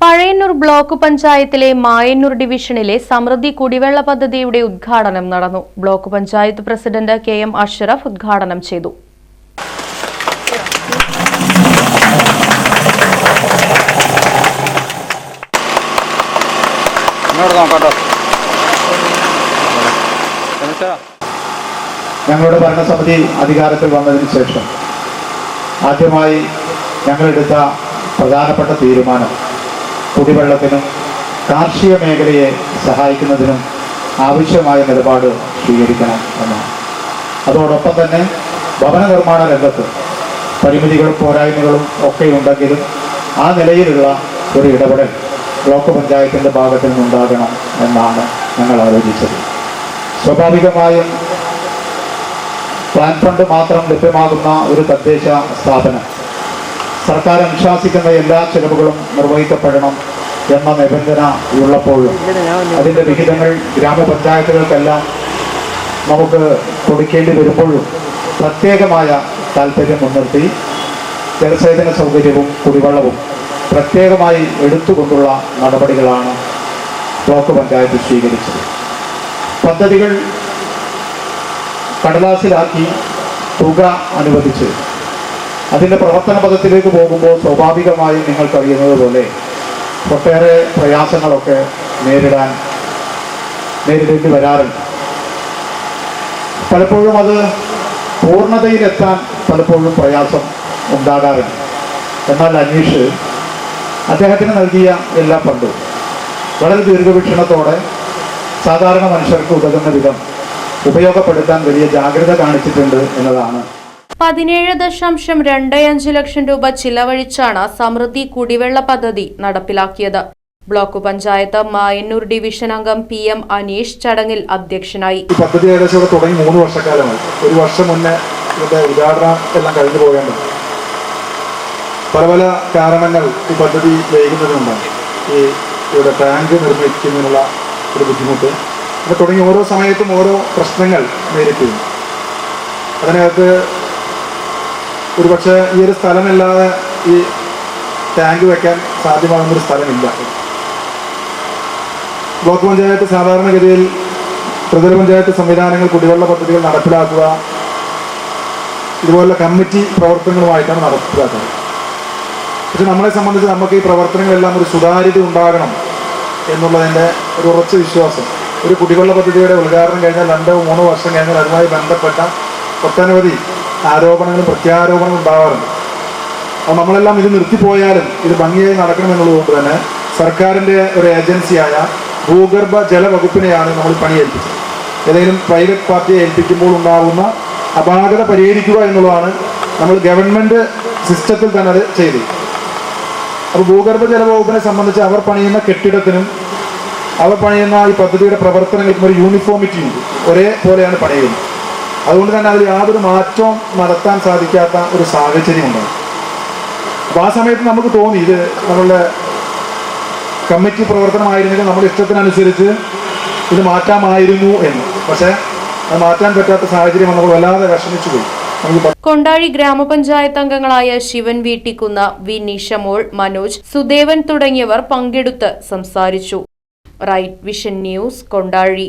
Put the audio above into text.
Pazhayannur block പഞ്ചായത്തിലെ മായന്നൂർ ഡിവിഷനിലെ സമൃദ്ധി കുടിവെള്ള പദ്ധതിയുടെ ഉദ്ഘാടനം നടന്നു. Block panchayat president K M Ashraf ഉദ്ഘാടനം ചെയ്തു. ഞങ്ങളുടെ ഭരണസമിതി അധികാരത്തിൽ വന്നതിന് ശേഷം ആദ്യമായി ഞങ്ങളെടുത്ത പ്രധാനപ്പെട്ട തീരുമാനം കുടിവെള്ളത്തിനും കാർഷിക മേഖലയെ സഹായിക്കുന്നതിനും ആവശ്യമായ നിലപാട് സ്വീകരിക്കണം എന്നാണ്. അതോടൊപ്പം തന്നെ ഭവന നിർമ്മാണ രംഗത്ത് പരിമിതികളും പോരായ്മകളും ഒക്കെ ഉണ്ടെങ്കിലും ആ നിലയിലുള്ള ഒരു ഇടപെടൽ ബ്ലോക്ക് പഞ്ചായത്തിന്റെ ഭാഗത്തു നിന്നുണ്ടാകണം എന്നാണ് ഞങ്ങൾ ആലോചിച്ചത്. സ്വാഭാവികമായും പ്ലാൻ ഫണ്ട് മാത്രം ലഭ്യമാകുന്ന ഒരു തദ്ദേശ സ്ഥാപനം സർക്കാർ അനുശാസിക്കുന്ന എല്ലാ ചെലവുകളും നിർവഹിക്കപ്പെടണം എന്ന നിബന്ധന ഉള്ളപ്പോഴും അതിന്റെ വിഹിതങ്ങൾ ഗ്രാമപഞ്ചായത്തുകൾക്കെല്ലാം നമുക്ക് കൊടുക്കേണ്ടി വരുമ്പോഴും പ്രത്യേകമായ താല്പര്യം മുൻനിർത്തി ജലസേചന സൗകര്യവും കുടിവെള്ളവും പ്രത്യേകമായി എടുത്തുകൊണ്ടുള്ള നടപടികളാണ് ബ്ലോക്ക് പഞ്ചായത്ത് സ്വീകരിച്ചത്. പദ്ധതികൾ കടലാസിലാക്കി തുക അനുവദിച്ച് അതിന്റെ പ്രവർത്തന പദത്തിലേക്ക് പോകുമ്പോൾ സ്വാഭാവികമായും നിങ്ങൾക്കറിയുന്നത് പോലെ ഒട്ടേറെ പ്രയാസങ്ങളൊക്കെ നേരിടാൻ നേരിടേണ്ടി വരാറുണ്ട്. പലപ്പോഴും അത് പൂർണതയിലെത്താൻ പലപ്പോഴും പ്രയാസം ഉണ്ടാകാറുണ്ട്. എന്നാൽ അനീഷ് അദ്ദേഹത്തിന് നൽകിയ എല്ലാ ഫണ്ടും വളരെ ദീർഘവീക്ഷണത്തോടെ സാധാരണ മനുഷ്യർക്ക് ഉതകുന്ന വിധം ഉപയോഗപ്പെടുത്താൻ വലിയ ജാഗ്രത കാണിച്ചിട്ടുണ്ട് എന്നതാണ് പതിനേഴ് ദശാംശം രണ്ട് അഞ്ച് ലക്ഷം രൂപ ചിലവഴിച്ചാണ് സമൃദ്ധി കുടിവെള്ള പദ്ധതി നടപ്പിലാക്കിയത്. ബ്ലോക്ക് പഞ്ചായത്ത് മായന്നൂർ ഡിവിഷൻ അംഗം പി എം അനീഷ് ചടങ്ങിൽ അധ്യക്ഷനായി. ഈ പദ്ധതി ഏകദേശം തുടങ്ങി മൂന്ന് വർഷക്കാലമായി. ഒരു വർഷം മുന്നേ ഇതിന്റെ ഉദ്ഘാടനം എല്ലാം കഴിഞ്ഞു പോകേണ്ടത്. പല പല കാരണങ്ങൾ ഈ പദ്ധതി വൈകുന്നതിനുണ്ടായി ഈ ഇവിടെ ടാങ്ക് നിർമ്മിക്കുന്നതിനുള്ള ഒരു ബുദ്ധിമുട്ട്. തുടങ്ങി ഓരോ സമയത്തും ഓരോ പ്രശ്നങ്ങൾ നേരിട്ടിരുന്നു. അതിനകത്ത് ഒരുപക്ഷെ ഈ ഒരു സ്ഥലമില്ലാതെ ഈ ടാങ്ക് വെക്കാൻ സാധ്യമാകുന്നൊരു സ്ഥലമില്ല. ബ്ലോക്ക് പഞ്ചായത്ത് സാധാരണഗതിയിൽ ത്രിതല പഞ്ചായത്ത് സംവിധാനങ്ങൾ കുടിവെള്ള പദ്ധതികൾ നടപ്പിലാക്കുക ഇതുപോലുള്ള കമ്മിറ്റി പ്രവർത്തനങ്ങളുമായിട്ടാണ് നടപ്പിലാക്കുന്നത്. പക്ഷെ നമ്മളെ സംബന്ധിച്ച് നമുക്ക് ഈ പ്രവർത്തനങ്ങളെല്ലാം ഒരു സുതാര്യത ഉണ്ടാകണം എന്നുള്ളതിന്റെ ഒരു ഉറച്ച വിശ്വാസം. ഒരു കുടിവെള്ള പദ്ധതിയുടെ ഉദ്ഘാടനം കഴിഞ്ഞാൽ രണ്ടോ മൂന്നോ വർഷം കഴിഞ്ഞാൽ അതുമായി ബന്ധപ്പെട്ട ഒട്ടനവധി ആരോപണങ്ങളും പ്രത്യാരോപണങ്ങളും ഉണ്ടാവാറുണ്ട്. അപ്പോൾ നമ്മളെല്ലാം ഇത് നിർത്തിപ്പോയാലും ഇത് ഭംഗിയായി നടക്കണമെന്നുള്ളതുകൊണ്ട് തന്നെ സർക്കാരിന്റെ ഒരു ഏജൻസിയായ ഭൂഗർഭ ജല വകുപ്പിനെയാണ് നമ്മൾ പണി ഏൽപ്പിച്ചത്. ഏതെങ്കിലും പ്രൈവറ്റ് പാർട്ടിയെ ഏൽപ്പിക്കുമ്പോൾ ഉണ്ടാകുന്ന അപാകത പരിഹരിക്കുക എന്നുള്ളതാണ് നമ്മൾ ഗവൺമെന്റ് സിസ്റ്റത്തിൽ തന്നെ അത് ചെയ്തത്. അപ്പോൾ ഭൂഗർഭ ജല വകുപ്പിനെ സംബന്ധിച്ച് അവർ പണിയുന്ന കെട്ടിടത്തിനും അവർ പണിയുന്ന ഈ പദ്ധതിയുടെ പ്രവർത്തനങ്ങൾക്കും ഒരു യൂണിഫോമിറ്റി ഉണ്ട് ഒരേ പോലെയാണ് പണിയുന്നത്. അതുകൊണ്ട് തന്നെ അതിൽ യാതൊരു മാറ്റവും നടത്താൻ സാധിക്കാത്ത ഒരു സാഹചര്യം ഉണ്ടാകും അപ്പോൾ ആ സമയത്ത് നമുക്ക് തോന്നി ഇത് നമ്മളുടെ കമ്മിറ്റി പ്രവർത്തനമായിരുന്നെങ്കിൽ നമ്മുടെ ഇഷ്ടത്തിനനുസരിച്ച് ഇത് മാറ്റാമായിരുന്നു എന്ന്. പക്ഷേ അത് മാറ്റാൻ പറ്റാത്ത സാഹചര്യം നമ്മൾ വല്ലാതെ വിഷമിച്ചു പോയി. കൊണ്ടാഴി ഗ്രാമപഞ്ചായത്ത് അംഗങ്ങളായ ശിവൻ വീട്ടിക്കുന്ന വി നിഷമോൾ മനോജ് സുദേവൻ തുടങ്ങിയവർ പങ്കെടുത്ത് സംസാരിച്ചു. Right vision news Kondazhy